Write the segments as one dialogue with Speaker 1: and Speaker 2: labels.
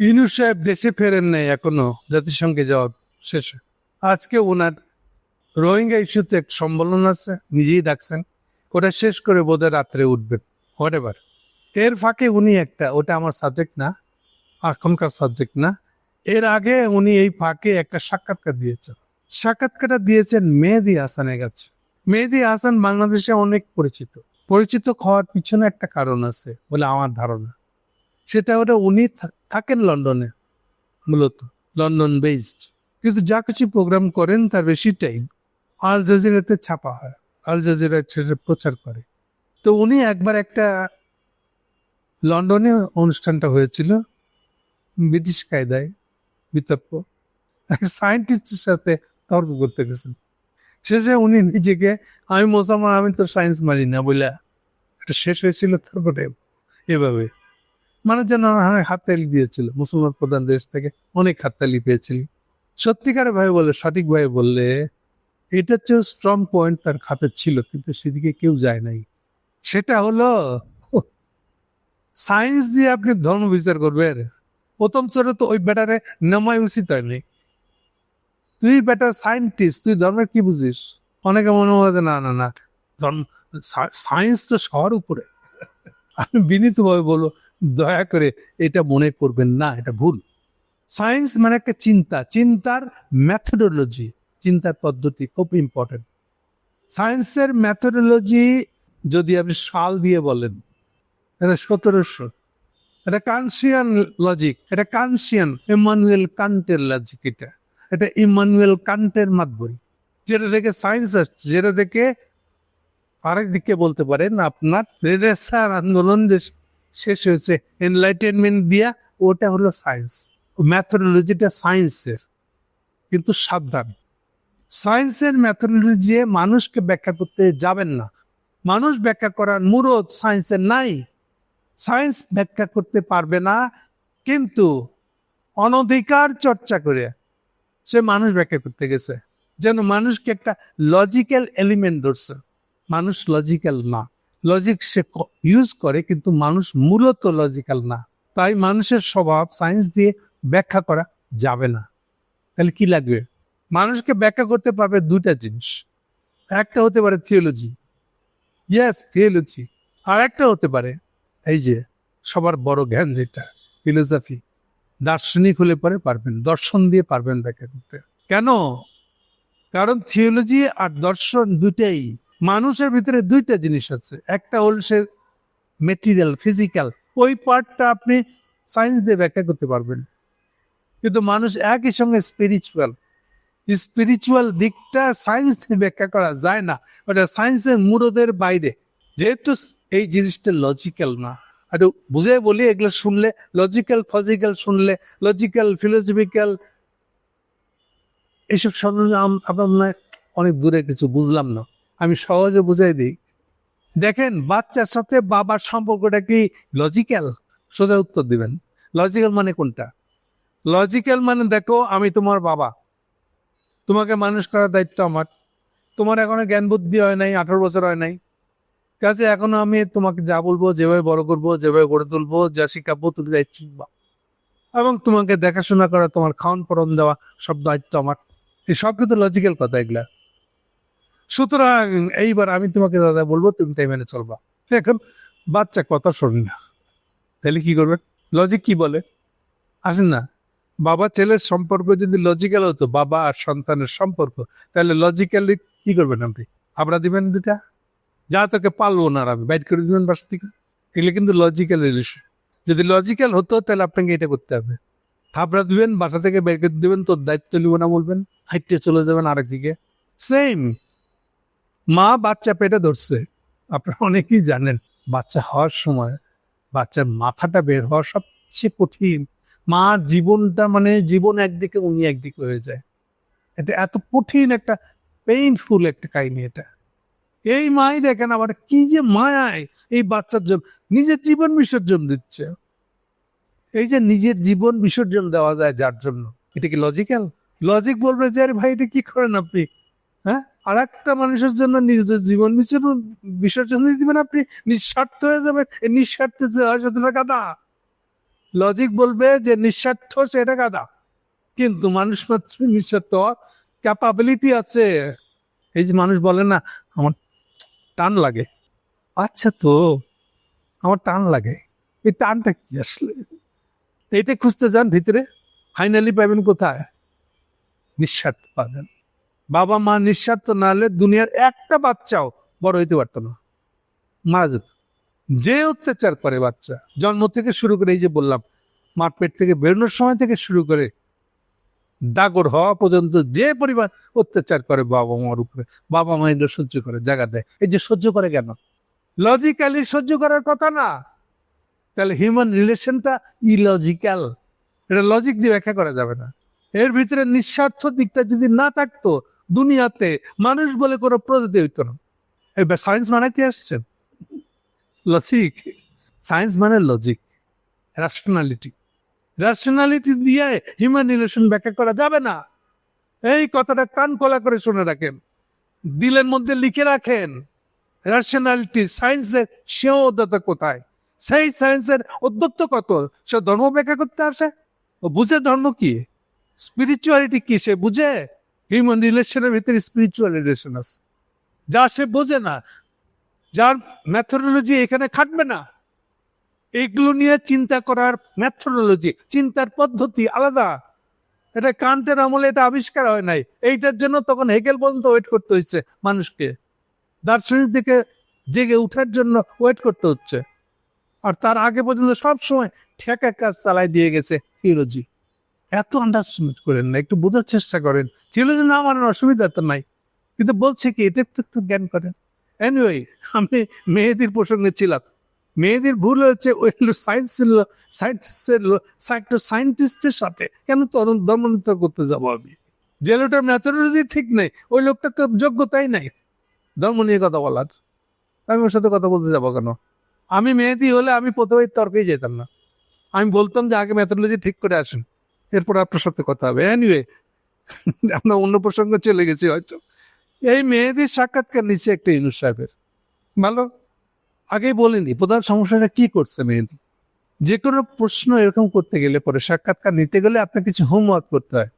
Speaker 1: ইনু সাহেব দেশে ফেরেন নাই এখনও, জাতিসংঘে যাওয়া শেষে। আজকে ওনার রোহিঙ্গা ইস্যুতে এক সম্মেলন আছে, নিজেই ডাকছেন। ওটা শেষ করে বোধহয় রাত্রে উঠবেন হোয়াট এভার এর ফাঁকে উনি একটা, ওটা আমার সাবজেক্ট না, এখনকার সাবজেক্ট না। এর আগে উনি এই ফাঁকে একটা সাক্ষাৎকার দিয়েছেন। সাক্ষাৎকারটা দিয়েছেন মেহেদি হাসানের কাছে। মেহেদি হাসান বাংলাদেশে অনেক পরিচিত। পরিচিত হওয়ার পিছনে একটা কারণ আছে বলে আমার ধারণা। সেটা ওটা উনি থাকেন লন্ডনে, মূলত, লন্ডন বেসড কিন্তু যা কিছু প্রোগ্রাম করেন, তার বেশি টাইম আল জাজিরাতে ছাপা হয় আল জাজিরা সেটা প্রচার করে। তো উনি একবার একটা লন্ডনে অনুষ্ঠানটা হয়েছিল, ব্রিটিশ কায়দায়, বিতর্ক। সায়েন্টিস্টের সাথে তর্ক করতে গেছেন। শেষে উনি নিজেকে, আমি মুসলমান, আমি তো সায়েন্স মানি না, বলে, এটা শেষ হয়েছিল তর্কটা এভাবে। মানে যেন আমার হাততালি দিয়েছিল। মুসলমান প্রধান দেশ থেকে অনেক হাততালি পেয়েছিল। সত্যিকার ভাবে বলে, সঠিক ভাবে বললে, এটা হচ্ছে স্ট্রং পয়েন্ট তার খাতে ছিল, কিন্তু সেদিকে কেউ যায় নাই। সেটা হলো সায়েন্স দিয়ে আপনি ধর্ম বিচার করবেন। প্রথম স্তরে তো ওই ব্যাটারে নামাই উচিত হয়নি। তুই বেটার সায়েন্টিস্ট তুই ধর্মের কি বুঝিস? অনেকে মনে হয় না না না, ধর্ম সায়েন্স তো সবার উপরে। আমি বিনীতভাবে বলব দয়া করে এটা মনে করবেন না, এটা ভুল। সায়েন্স মানে একটা চিন্তা, চিন্তার ম্যাথোডোলজি চিন্তার পদ্ধতি খুব ইম্পর্টেন্ট সায়েন্সের ম্যাথোডোলজি যদি আপনি সাল দিয়ে বলেন, এটা সতেরোশো। এটা কানসিয়ান লজিক এটা কানসিয়ান ইমানুয়েল কান্টের লজিক এটা। এটা ইমানুয়েল কান্টের মাতবরি। যেটা থেকে সায়েন্স আসছে, যেটা থেকে আরেক দিকে বলতে পারেন, আপনার রেনেসার আন্দোলন যে শেষ হয়েছে। এনলাইটেনমেন্ট দিয়া ওটা হলো সায়েন্স ম্যাথোডোলজিটা সায়েন্সের কিন্তু সাবধান। সায়েন্সের ম্যাথোডোলজি মানুষকে ব্যাখ্যা করতে যাবেন না। মানুষ ব্যাখ্যা করার মুরত সায়েন্সের নাই। সায়েন্স ব্যাখ্যা করতে পারবে না, কিন্তু অনধিকার চর্চা করে সে মানুষ ব্যাখ্যা করতে গেছে। যেন মানুষকে একটা লজিক্যাল এলিমেন্ট ধরছে। মানুষ লজিক্যাল না। লজিক সে ইউজ করে, কিন্তু মানুষ মূলত লজিক্যাল না। তাই মানুষের স্বভাব সায়েন্স দিয়ে ব্যাখ্যা করা যাবে না। তাহলে কি লাগবে? মানুষকে ব্যাখ্যা করতে পারবে দুইটা জিনিস। একটা হতে পারে থিওলজি ইয়েস থিওলজি আর একটা হতে পারে এই যে সবার বড় জ্ঞান যেটা ফিলোসফি দার্শনিক হলে পরে পারবেন, দর্শন দিয়ে পারবেন ব্যাখ্যা করতে। কেন? কারণ থিওলজি আর দর্শন দুটাই মানুষের ভিতরে দুইটা জিনিস আছে। একটা হল সে মেটেরিয়াল ফিজিক্যাল ওই পার্টটা আপনি সায়েন্স দিয়ে ব্যাখ্যা করতে পারবেন। কিন্তু মানুষ একই সঙ্গে স্পিরিচুয়াল স্পিরিচুয়াল দিকটা সায়েন্স দিয়ে ব্যাখ্যা করা যায় না। ওটা সায়েন্সের মুরদের বাইরে। যেহেতু এই জিনিসটা লজিক্যাল না। আর বুঝে বলি, এগুলো শুনলে লজিক্যাল ফজিক্যাল শুনলে লজিক্যাল ফিলোসফিক্যাল এইসব আম- আপনার অনেক দূরে কিছু বুঝলাম না। আমি সহজে বুঝাই দিই। দেখেন, বাচ্চার সাথে বাবার সম্পর্কটা কি লজিক্যাল সোজা উত্তর দিবেন। লজিক্যাল মানে কোনটা? লজিক্যাল মানে দেখো, আমি তোমার বাবা। তোমাকে মানুষ করার দায়িত্ব আমার। তোমার এখনও জ্ঞান বুদ্ধি হয় নাই, আঠারো বছর হয় নাই। কাজে এখনও আমি তোমাকে যা বলব, যেভাবে বড় করব, যেভাবে গড়ে তুলবো, যা শিখাবো তুমি দায়িত্ব এবং তোমাকে দেখাশোনা করা, তোমার খাওয়ান পরন দেওয়া সব দায়িত্ব আমার। এই সব কিন্তু লজিক্যাল কথা এগুলা। সুতরাং এইবার আমি তোমাকে দাদা বলব, তুমি তাই মেনে চলবা। এখন বাচ্চা কথা শোনে না। তাহলে কি করবে? লজিক কি বলে? আসেন না। বাবা ছেলের সম্পর্ক যদি লজিক্যাল হতো, বাবা আর সন্তানের সম্পর্ক, তাহলে লজিক্যালি কি করবেন আপনি? আমরা দিবেন দুটা যা তোকে পালবো না আমি বাইট করে দিবেন বাসা থেকে। এগুলো কিন্তু লজিক্যাল রিলেশন যদি লজিক্যাল হতো, তাহলে আপনাকে এটা করতে হবে। থাপড়া দিবেন, বাসা থেকে বের করে দিবেন, তোর দায়িত্ব নিব না বলবেন, হাইটে চলে যাবেন আরেক দিকে। সেম মা বাচ্চা পেটে ধরছে। আপনারা অনেকেই জানেন, বাচ্চা হওয়ার সময় বাচ্চার মাথাটা বের হওয়া সবচেয়ে কঠিন। মার জীবনটা মানে জীবন একদিকে, উনি একদিকে হয়ে যায়। এটা এত কঠিন একটা পেইনফুল একটা কাহিনী এটা। এই মাই দেখেন আবার কি যে মায়ায় এই বাচ্চার জন্য নিজের জীবন বিসর্জন দিচ্ছে। এই যে নিজের জীবন বিসর্জন দেওয়া যায় যার জন্য, এটা কি লজিক্যাল লজিক বলবে যে, আরে ভাই, এটা কি করেন আপনি? হ্যাঁ? আর একটা মানুষের জন্য নিজের জীবন বিসর্জন বিসর্জন দিয়ে দিবেন, আপনি নিঃস্বার্থ হয়ে যাবেন। এই নিঃস্বার্থে যে হয় শত টাকা লজিক বলবে যে নিঃস্বার্থ সেটা গাদা কিন্তু মানুষ মাত্র নিঃস্বার্থ ক্যাপাবিলিটি আছে। এই যে মানুষ বলে না, আমার টান লাগে। আচ্ছা তো, আমার টান লাগে। এই টানটা কি আসলে? এটা খুঁজতে যান ভিতরে। ফাইনালি পাবেন কোথায়? নিঃস্বার্থ পাবেন। বাবা মা নিঃস্বার্থ না হলে দুনিয়ার একটা বাচ্চাও বড় হইতে পারতো না। মারা যেত। যে অত্যাচার করে বাচ্চা, জন্ম থেকে শুরু করে এই যে বললাম মার পেট থেকে বেরোনোর সময় থেকে শুরু করে দাগর হওয়া পর্যন্ত যে পরিমাণ অত্যাচার করে বাবা মার উপরে, বাবা মা এগুলো সহ্য করে, জায়গা দেয়। এই যে সহ্য করে কেন? লজিক্যালি সহ্য করার কথা না। তাহলে হিউম্যান রিলেশনটা ইলজিক্যাল এটা লজিক দিয়ে ব্যাখ্যা করা যাবে না। এর ভিতরে নিঃস্বার্থ দিকটা যদি না থাকতো দুনিয়াতে মানুষ বলে কোনো প্রজাতি হইত না। এবার সায়েন্স মানাইতে আসছেন? লজিক সায়েন্স মানে লজিক রেশনালিটি রেশনালিটি দিয়ে হিউম্যান রিলেশন ব্যাখ্যা করা যাবে না। এই কথাটা কান কলা করে শুনে রাখেন। দিলের মধ্যে লিখে রাখেন। রেশনালিটি সায়েন্সের সীমাবদ্ধতা কোথায়? সেই সায়েন্সের অধ্যত্ত কত? সে ধর্ম ব্যাখ্যা করতে আসে। ও বুঝে ধর্ম কি? স্পিরিচুয়ালিটি কি সে বুঝে? হিউম্যান রিলেশনের ভিতরে স্পিরিচুয়াল রিলেশন আছে। যা সে বোঝে না, যার ম্যাথোডোলজি এখানে খাটবে না। এগুলো নিয়ে চিন্তা করার ম্যাথোডোলজি চিন্তার পদ্ধতি আলাদা। এটা কান্টের আমলে এটা আবিষ্কার হয় নাই। এইটার জন্য তখন হেগেল পর্যন্ত ওয়েট করতে হচ্ছে মানুষকে। দার্শনিক দিকে জেগে উঠার জন্য ওয়েট করতে হচ্ছে। আর তার আগে পর্যন্ত সব সময় ঠেকা কাজ চালাই দিয়ে গেছে থিওলজি এত আন্ডারস্ট্যান্ড করেন না, একটু বোঝার চেষ্টা করেন। ছিল যে না আমার অসুবিধা তো নাই, কিন্তু বলছে কি এটা একটু একটু জ্ঞান করেন। এনিওয়ে আমি মেহেদির প্রসঙ্গে ছিলাম। মেয়েদের ভুল হচ্ছে ওই সায়েন্স সায়েন্টিস্টের সায়েন্টিস্টের সাথে। কেন তরুণ ধর্মান্তর করতে যাব আমি? যে লোকটার ম্যাথোলজি ঠিক নেই, ওই লোকটা তো যোগ্যতাই নাই। ধর্ম নিয়ে কথা বলার। আমি ওর সাথে কথা বলতে যাব কেন? আমি মেহেদি হলে আমি প্রথমে তর্কেই যেতাম না। আমি বলতাম যে আগে ম্যাথোলজি ঠিক করে আসুন। এরপর আপনার সাথে কথা হবে। এনিওয়ে আমরা অন্য প্রসঙ্গে চলে গেছি হয়তো। এই মেয়েদের সাক্ষাৎকার নিচ্ছে একটা ইনু সাহেবের। ভালো? আগেই বলিনি, প্রধান সমস্যাটা কি করছে মেহেদি? যে কোনো প্রশ্ন এরকম করতে গেলে পরে সাক্ষাৎকার নিতে গেলে আপনার কিছু হোমওয়ার্ক করতে হয়।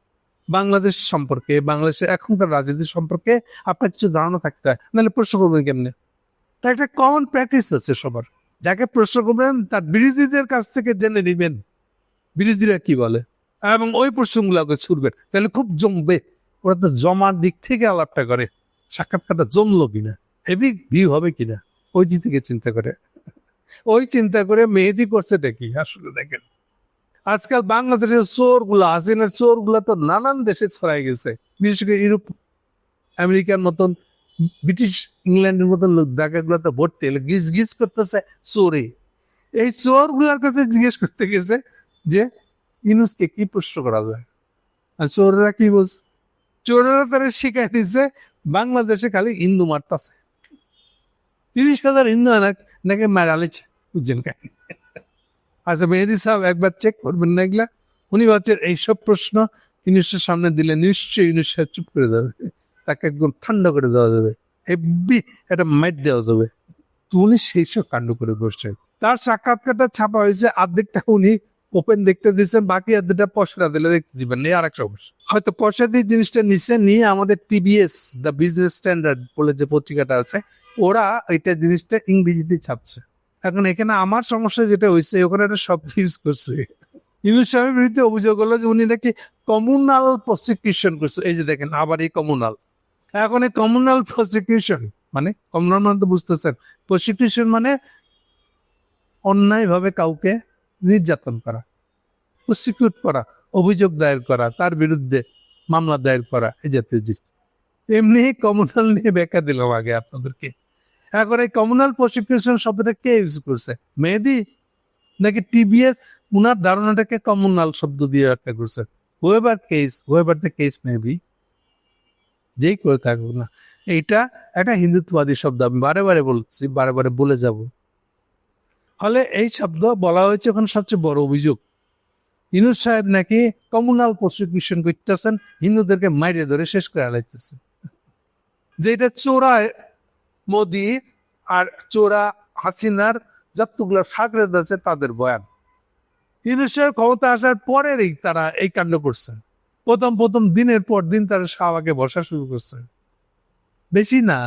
Speaker 1: বাংলাদেশ সম্পর্কে, বাংলাদেশের এখনকার রাজনীতি সম্পর্কে আপনার কিছু ধারণা থাকতে হয়। নাহলে প্রশ্ন করবেন কেমনে? তা একটা কমন প্র্যাকটিস আছে সবার। যাকে প্রশ্ন করবেন, তার বিরোধীদের কাছ থেকে জেনে নেবেন। বিরোধীরা কি বলে? এবং ওই প্রশ্নগুলোকে ছুড়বেন তাহলে খুব জমবে। ওরা তো জমার দিক থেকে আলাপটা করে, সাক্ষাৎকারটা জমলো কিনা, হেভি ভিউ হবে কিনা, ওই দিক থেকে চিন্তা করে। ওই চিন্তা করে মেহেদি করছে দেখি, আসলে দেখেন। আজকাল বাংলাদেশের চোরগুলা হাসিনার চোরগুলা তো নানান দেশে ছড়াই গেছে। বিশেষ করে ইউরোপ, আমেরিকার মতন, ব্রিটিশ ইংল্যান্ডের মতন লোক জায়গাগুলো তো ভর্তি হলে, গিজ গিজ করতেছে চোরে। এই চোরগুলার কাছে জিজ্ঞেস করতে গেছে যে ইনুসকে কি প্রশ্ন করা যায়? আর চোরেরা কি বলছে? চোরেরা তারা শিখাই দিচ্ছে বাংলাদেশে খালি হিন্দু মারতাছে। তিরিশ হাজার হিন্দু নাকি মারালিছে বুঝছেন কেন আচ্ছা মেহেদি সাহেব একবার চেক করবেন না এগুলা। উনি ভাবছেন, এইসব প্রশ্ন ইউনিসের সামনে দিলে নিশ্চয়ই ইউনিস সাহেব চুপ করে দেবে তাকে একদম ঠান্ডা করে দেওয়া যাবে। হেব্বি একটা মাইট দেওয়া যাবে। তো উনি সেই সব কাণ্ড করে বসছেন। তার সাক্ষাৎকারটা ছাপা হয়েছে অর্ধেকটা উনি ওপেন দেখতে দিচ্ছেন বাকি অর্ধেকটা পয়সা দিলে দেখতে দিবেন এই আর সমস্যা হয়তো পয়সা দিয়ে জিনিসটা নিচে নিয়ে আমাদের টিবিএস দ্য বিজনেস স্ট্যান্ডার্ড বলে যে পত্রিকাটা আছে, ওরা এটা জিনিসটা ইংরেজিতে ছাপছে। এখন এখানে আমার সমস্যা যেটা হয়েছে ওখানে একটা শব্দ ইউজ করছে। ইউনুস সাহেবের বিরুদ্ধে অভিযোগ হলো যে উনি নাকি কমিউনাল প্রসিকিউশন করছে। এই যে দেখেন, আবার এই কমিউনাল এখন এই কমিউনাল প্রসিকিউশন মানে কমিউনাল মানে তো বুঝতেছেন প্রসিকিউশন মানে অন্যায়ভাবে কাউকে নির্যাতন করা প্রসিকিউট করা, অভিযোগ দায়ের করা, তার বিরুদ্ধে মামলা দায়ের করা এই জাতীয় জিনিস। এমনি কমিউনাল নিয়ে ব্যাখ্যা দিলাম আগে আপনাদেরকে। এখন এই কমিউনাল প্রসিকিউশন শব্দটা কে ইউজ করছে? মেহেদি? নাকি টিবিএস উনার ধারণাটাকে কমিউনাল শব্দ দিয়ে ব্যাখ্যা করছে। Whatever case whatever the case may be যেই করে থাকুক না। এইটা একটা হিন্দুত্ববাদী শব্দ, আমি বারে বারে বলছি, বারে বারে বলে যাব। ফলে এই শব্দ বলা হয়েছে ওখানে সবচেয়ে বড় অভিযোগ। ইনুস সাহেব নাকি কমিউনাল প্রসিকিউশন করতেছেন, হিন্দুদেরকে মাইরে ধরে শেষ করে আলাইতেছে। যেটা চোরা মোদি আর চোরা হাসিনার যতগুলো সাগরেদ আছে তাদের বয়ান। ইউনুসের ক্ষমতা আসার পরেরই তারা এই কাণ্ড করছে। প্রথম প্রথম দিনের পর দিন তারা শাহবাগে বসা শুরু করছে। বেশি না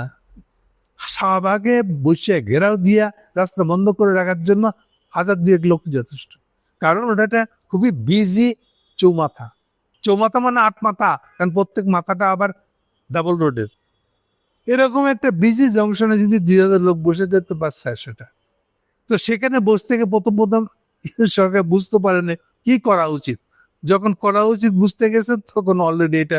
Speaker 1: শাহবাগে বসে ঘেরাও দিয়া রাস্তা বন্ধ করে রাখার জন্য হাজার দুয়েক লোক যথেষ্ট। কারণ ওটা খুবই বিজি চৌমাথা। চৌমাথা মানে আট মাথা, কারণ প্রত্যেক মাথাটা আবার ডাবল রোডের এরকম একটা বিজি জংশনে যদি দুই হাজার লোক বসে যেতে পারছে সেটা তো সেখানে বসে থেকে প্রথম প্রথম সরকার বুঝতে পারেনি কি করা উচিত? যখন করা উচিত বুঝতে গেছে, তখন অলরেডি এটা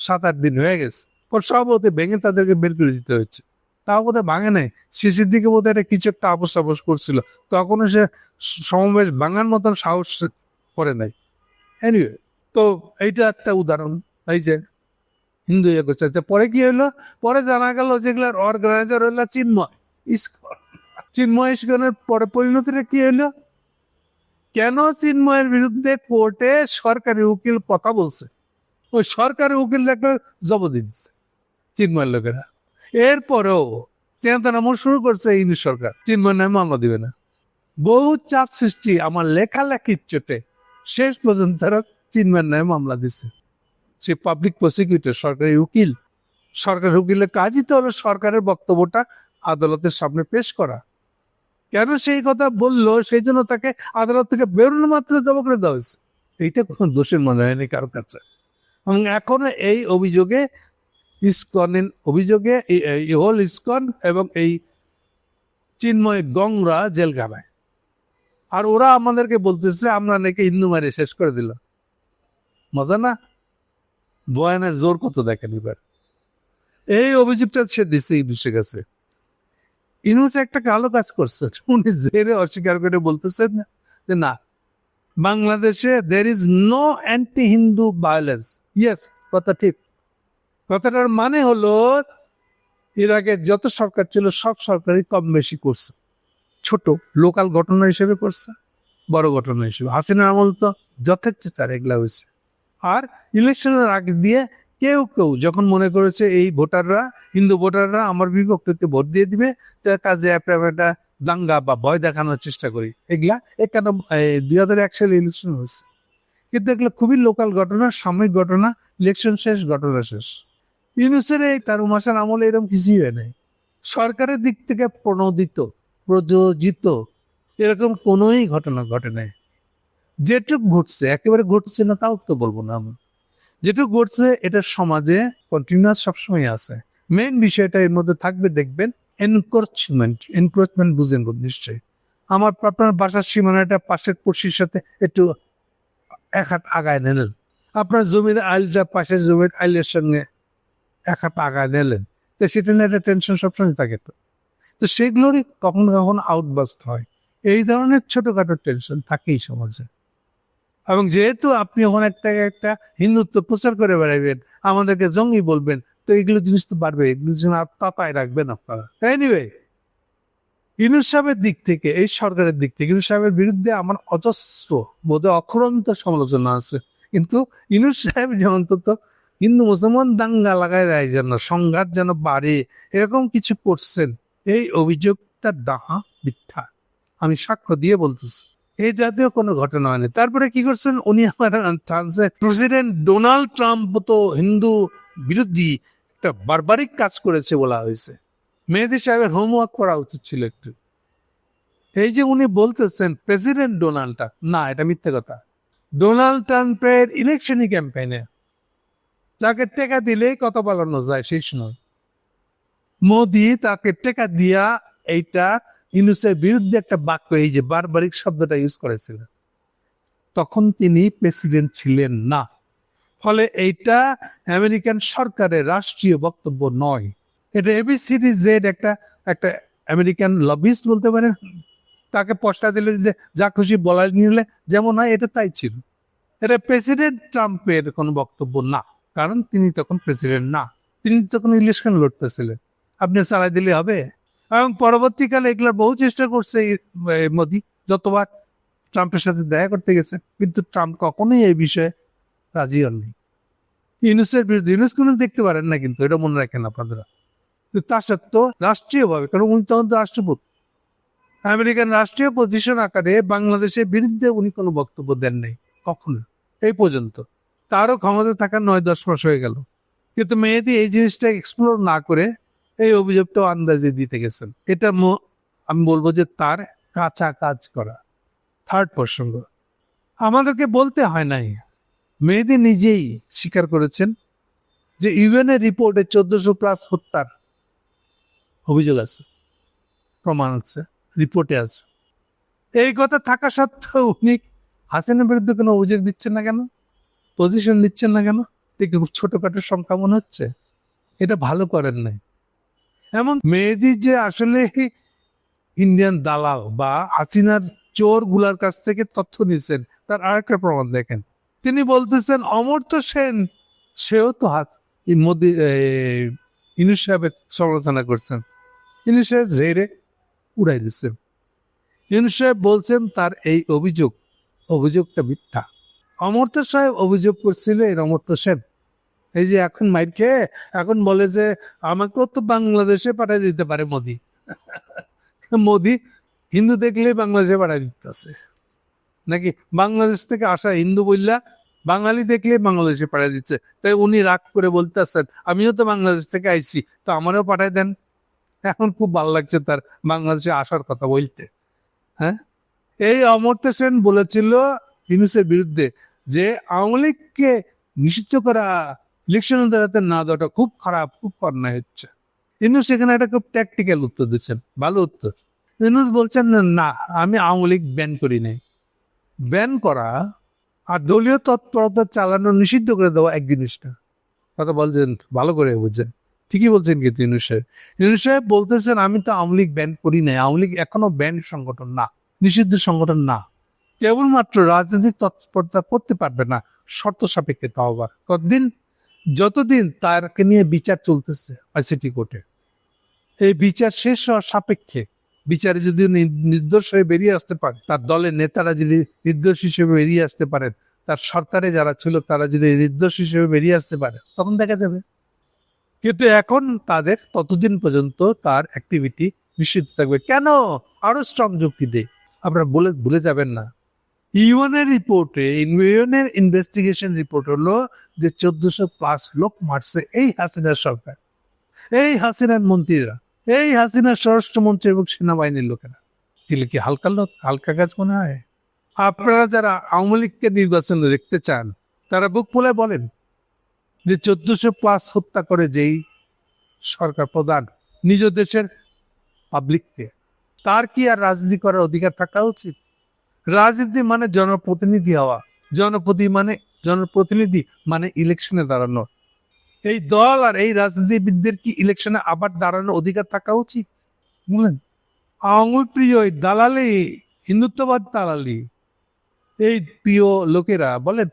Speaker 1: সাত আট দিন হয়ে গেছে। পর সব ওতে ভেঙে তাদেরকে বের করে দিতে হচ্ছে তাও বোধহয় ভাঙে নাই। শেষের দিকে বোধহয় একটা কিছু একটা আপোষ আপোষ করছিল। তখনও সে সমাবেশ ভাঙার মতন সাহস করে নাই। এনিওয়ে তো এইটা একটা উদাহরণ। এই যে হিন্দু ইয়ে করছে। আচ্ছা, পরে কি হইল? পরে জানা গেল যেগুলোর অর্গানাইজার হলো চিন্ময়। ইস্কন। চিন্ময় ইস্কনের পরে পরিণতিটা কি হলো কেন চিন্ময়ের বিরুদ্ধে কোর্টে সরকারি উকিল কথা বলছে? ওই সরকারি উকিল একটা জবদি দিচ্ছে। চিন্ময়ের লোকেরা। এরপরেও নামও শুরু করছে ইংলিশ সরকার। চিন্ময় নামে মামলা দিবে না। বহু চাপ সৃষ্টি আমার লেখালেখির চোটে শেষ পর্যন্ত তারা চিন্ময়ের নামে মামলা দিচ্ছে সে পাবলিক প্রসিকিউটর সরকারি উকিল। সরকারি উকিলের কাজই তো হলো সরকারের বক্তব্যটা আদালতের সামনে পেশ করা। কেন সেই কথা বলল? সেই জন্য তাকে আদালত থেকে বেরোনো মাত্র জমা করে দেওয়া হয়েছে। এইটা কোনো দোষের মনে হয়নি কারোর কাছে। এবং এখনও এই অভিযোগে ইস্কনের অভিযোগে এই- এই হোল ইস্কন এবং এই চিন্ময় গংরা জেলখানায়। আর ওরা আমাদেরকে বলতেছে, আমরা নাকি হিন্দু মারি শেষ করে দিল। মজা না? বয়ানের জোর কত দেখেন এবার। এই অভিযোগটা সে দিছে ইংলিশের কাছে। ইনুস একটা কালো কাজ করছে, উনি জেরে অস্বীকার করে বলতেছেন যে, না, বাংলাদেশে there is no anti Hindu violence yes কথা ঠিক। কথাটার মানে হলো ইরাকের যত সরকার ছিল, সব সরকারই কম বেশি করছে। ছোট, লোকাল ঘটনা হিসেবে করছে, বড় ঘটনা হিসেবে। হাসিনার আমল তো যথেচ্ছাচার এগুলা হয়েছে। আর ইলেকশনের আগে দিয়ে কেউ কেউ যখন মনে করেছে এই ভোটাররা, হিন্দু ভোটাররা আমার বিপক্ষে ভোট দিয়ে দিবে, তো কাজে একটা একটা দাঙ্গা বা ভয় দেখানোর চেষ্টা করি। এগুলা একান্ন দুই হাজার এক সালে ইলেকশন হয়েছে। কিন্তু এগুলো খুবই লোকাল ঘটনা, সাময়িক ঘটনা ইলেকশন শেষ, ঘটনা শেষ। ইউনুসের এই তার মাসের আমলে এরকম কিছুই হয় নাই। সরকারের দিক থেকে প্রণোদিত, প্রযোজিত এরকম কোনোই ঘটনা ঘটে নাই। যেটুক ঘটছে, একেবারে ঘটছে না, তাও তো বলব না আমি যেটুক ঘটছে, এটা সমাজে কন্টিনিউয়াস সবসময় আছে। মেন বিষয়টা এর মধ্যে থাকবে, দেখবেন এনক্রোচমেন্ট এনক্রোচমেন্ট বুঝেন নিশ্চয়ই। আমার আপনার বাসার সীমানাটা পাশের পড়শির সাথে একটু এক হাত আগায় নিলেন আপনার জমির আইলটা পাশের জমির আইলের সঙ্গে এক হাত নিলেন। তো সেটা নিয়ে একটা টেনশন সবসময় থাকে তো। তো সেগুলোরই কখনো কখনো আউটবাস্ট হয়। এই ধরনের ছোটখাটো টেনশন থাকেই সমাজে। এবং যেহেতু আপনি ওখানে একটা একটা হিন্দুত্ব প্রচার করে বেড়াবেন আমাদেরকে জঙ্গি বলবেন, তো এগুলো জিনিস তো বাড়বে, এগুলো জিনিস তাতায় রাখবেন আপনারা। এনিওয়ে ইনুস সাহেবের দিক থেকে, এই সরকারের দিক থেকে, ইনুস সাহেবের বিরুদ্ধে আমার অজস্র, বোধহয় অক্ষরন্ত সমালোচনা আছে। কিন্তু ইনুস সাহেব যে অন্তত হিন্দু, মুসলমান, দাঙ্গা লাগায় দেয় যেন সংঘাত যেন বাড়ে, এরকম কিছু করছেন। এই অভিযোগটা দাহা মিথ্যা। আমি সাক্ষ্য দিয়ে বলতেছি এই জাতীয় কোনো ঘটনা হয়নি। তারপরে কি করছেন? উনি আমার প্রেসিডেন্ট ডোনাল্ড ট্রাম্প তো হিন্দু বিরোধী, একটা বারবারিক কাজ করেছে বলা হয়েছে। মেহেদি সাহেবের হোমওয়ার্ক করা উচিত ছিল একটু। এই যে উনি বলতেছেন, প্রেসিডেন্ট ডোনাল্ড ট্রাম্প, না, এটা মিথ্যে কথা। ডোনাল্ড ট্রাম্পের ইলেকশনই ক্যাম্পেইনে যাকে টেকা দিলেই কথা বলানো যায়, শেষ নয়। মোদি তাকে টেকা দিয়া এইটা ইউনুসের বিরুদ্ধে একটা বাক্য, এই যে বারবারিক শব্দটা ইউজ করেছিলেন। তখন তিনি প্রেসিডেন্ট ছিলেন না। ফলে এইটা আমেরিকান সরকারের রাষ্ট্রীয় বক্তব্য নয়। এটা এবিসিডি জেড একটা একটা আমেরিকান লবিস্ট বলতে পারে তাকে পয়সা দিলে যা খুশি বলা নিলে যেমন হয়, এটা তাই ছিল। এটা প্রেসিডেন্ট ট্রাম্পের কোনো বক্তব্য না। কারণ তিনি তখন প্রেসিডেন্ট না। তিনি তখন ইলেকশন লড়তেছিলেন? আপনি চালাই দিলে হবে। এবং পরবর্তীকালে এগুলোর বহু চেষ্টা করছে মোদি। যতবার ট্রাম্পের সাথে দেখা করতে গেছে, কিন্তু ট্রাম্প কখনোই এই বিষয়ে রাজি হননি। ইউনুসের বিরুদ্ধে, ইউনুস কোনো দেখতে পারেন না কিন্তু, এটা মনে রাখেন আপনারা। তো তা সত্ত্বেও রাষ্ট্রীয়ভাবে, কারণ উনি তখন রাষ্ট্রপতি আমেরিকান রাষ্ট্রীয় পজিশন আকারে বাংলাদেশের বিরুদ্ধে উনি কোনো বক্তব্য দেন নাই, কখনো। এই পর্যন্ত। তারও ক্ষমতা থাকার নয় দশ মাস হয়ে গেল। কিন্তু মেয়েদি এই জিনিসটা এক্সপ্লোর না করে এই অভিযোগটাও আন্দাজে দিতে গেছেন। এটা আমি বলব যে তার কাঁচা কাজ করা। থার্ড প্রসঙ্গ, আমাদেরকে বলতে হয় নাই। মেয়েদি নিজেই স্বীকার করেছেন যে ইউএনএ রিপোর্টে চোদ্দশো প্লাস হত্যার অভিযোগ আছে, প্রমাণ আছে, রিপোর্টে আছে। এই কথা থাকা সত্ত্বেও উনি হাসিনের বিরুদ্ধে কোনো অভিযোগ দিচ্ছেন না কেন? পজিশন নিচ্ছেন না কেন? দেখি খুব ছোটখাটো মনে হচ্ছে? এটা ভালো করেন নাই। এমন মেয়েদি যে আসলে ইন্ডিয়ান দালাল বা হাসিনার চোরগুলার কাছ থেকে তথ্য নিছেন, তার আরেকটা প্রমাণ দেখেন। তিনি বলতেছেন অমর্ত্য সেন, সেও তো হাত মোদি ইনুস সাহেবের সমালোচনা করছেন। ইনুস সাহেব ঝেড়ে উড়াই দিচ্ছেন। ইনুস সাহেব বলছেন, তার এই অভিযোগ, অভিযোগটা মিথ্যা। অমর্ত্য সাহেব অভিযোগ করছিলেন অমর্ত্য সেন। এই যে এখন মাইর খেয়ে, এখন বলে যে আমাকেও তো বাংলাদেশে পাঠিয়ে দিতে পারে মোদি। মোদি হিন্দু দেখলেই বাংলাদেশে পাঠিয়ে দিতেছে। নাকি বাংলাদেশ থেকে আসা হিন্দু বললা বাঙালি দেখলে বাংলাদেশে পাঠিয়ে দিচ্ছে। তাই উনি রাগ করে বলতেছেন, আমিও তো বাংলাদেশ থেকে আইছি, তো আমারও পাঠায় দেন। এখন খুব ভালো লাগছে তার বাংলাদেশে আসার কথা বলতে। হ্যাঁ? এই অমর্ত্য সেন বলেছিল ইউনুসের বিরুদ্ধে যে আওয়ামী লীগকে নিষিদ্ধ করা ইলেকশন দাঁড়াতে না দেওয়াটা খুব খারাপ, খুব অন্যায় হচ্ছে। ইউনুস সেখানে একটা খুব ট্যাকটিক্যাল উত্তর দিচ্ছেন, ভালো উত্তর। ইউনুস বলছেন না, আমি আওয়ামী লীগ ব্যান করি নাই। ব্যান করা আর দলীয় তৎপরতা চালানো নিষিদ্ধ করে দেওয়া এক জিনিসটা কথা বলছেন, ভালো করে বুঝছেন। ঠিকই বলছেন কিন্তু ইউনুস সাহেব। ইউনুস সাহেব বলতেছেন, আমি তো আওয়ামী লীগ ব্যান করি নাই। আওয়ামী লীগ এখনও ব্যান সংগঠন না, নিষিদ্ধ সংগঠন না। কেবলমাত্র রাজনৈতিক তৎপরতা করতে পারবে না, শর্ত সাপেক্ষে তাও আবার কতদিন? যতদিন তারকে নিয়ে বিচার চলতেছে আইসিটি কোর্টে এই বিচার শেষ হওয়ার সাপেক্ষে বিচারে যদি নির্দোষ হয়ে বেরিয়ে আসতে পারে, তার দলের নেতারা যদি নির্দোষ হিসেবে বেরিয়ে আসতে পারেন, তার সরকারে যারা ছিল তারা যদি নির্দোষ হিসেবে বেরিয়ে আসতে পারে, তখন দেখা যাবে। কিন্তু এখন তাদের ততদিন পর্যন্ত তার অ্যাক্টিভিটি নিশ্চিত থাকবে। কেন? আরও স্ট্রং যুক্তি দেয় আপনারা বলে, ভুলে যাবেন না। ইউএনের রিপোর্টে, ইউএনের ইনভেস্টিগেশন রিপোর্ট হলো যে চোদ্দশো প্লাস লোক মারছে এই হাসিনার সরকার। এই হাসিনার মন্ত্রীরা, এই হাসিনার স্বরাষ্ট্রমন্ত্রী এবং সেনাবাহিনীর লোকেরা। দিলে কি হালকা লোক, হালকা কাজ মনে হয়? আপনারা যারা আওয়ামী লীগকে নির্বাচনে দেখতে চান, তারা বুক ফুলে বলেন যে চোদ্দশো প্লাস হত্যা করে যেই সরকার প্রধান নিজ দেশের পাবলিককে তার কি আর রাজনীতি করার অধিকার থাকা উচিত? রাজনীতি মানে জনপ্রতিনিধি হওয়া। জনপ্রতি মানে জনপ্রতিনিধি মানে ইলেকশনে দাঁড়ানো। এই দল আর এই রাজনীতিবিদদের কি ইলেকশনে আবার দাঁড়ানোর অধিকার থাকা উচিত? বুঝলেন আওয়ামী প্রিয় দালালি, হিন্দুত্ববাদ দালালি, এই প্রিয় লোকেরা বলেন,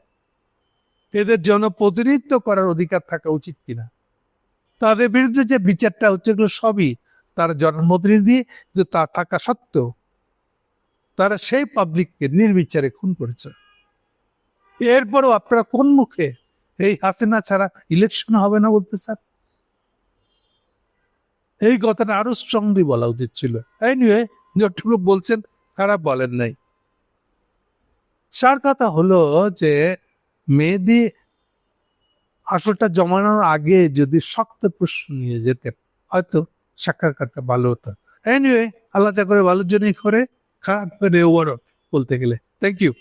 Speaker 1: এদের জনপ্রতিনিধিত্ব করার অধিকার থাকা উচিত কিনা? তাদের বিরুদ্ধে যে বিচারটা হচ্ছে এগুলো সবই তার জনপ্রতিনিধি, কিন্তু তা থাকা সত্ত্বেও তারা সেই পাবলিককে নির্বিচারে খুন করেছে। এরপরও আপনারা কোন মুখে এই হাসিনা ছাড়া ইলেকশন হবে না বলতে স্যার এই কথাটা আরও স্ট্রংলি বলা উচিত ছিল। এনিওয়ে যতটুকু বলছেন, খারাপ বলেন নাই। সার কথা হলো যে মেয়েদি আসলটা জমানোর আগে যদি শক্ত প্রশ্ন নিয়ে যেতেন, হয়তো সাক্ষাৎকারটা ভালো হতো। এনিওয়ে আল্লাহ করে ভালোর জন্যই করে। খারাপ করে ওভারঅল বলতে গেলে। Thank you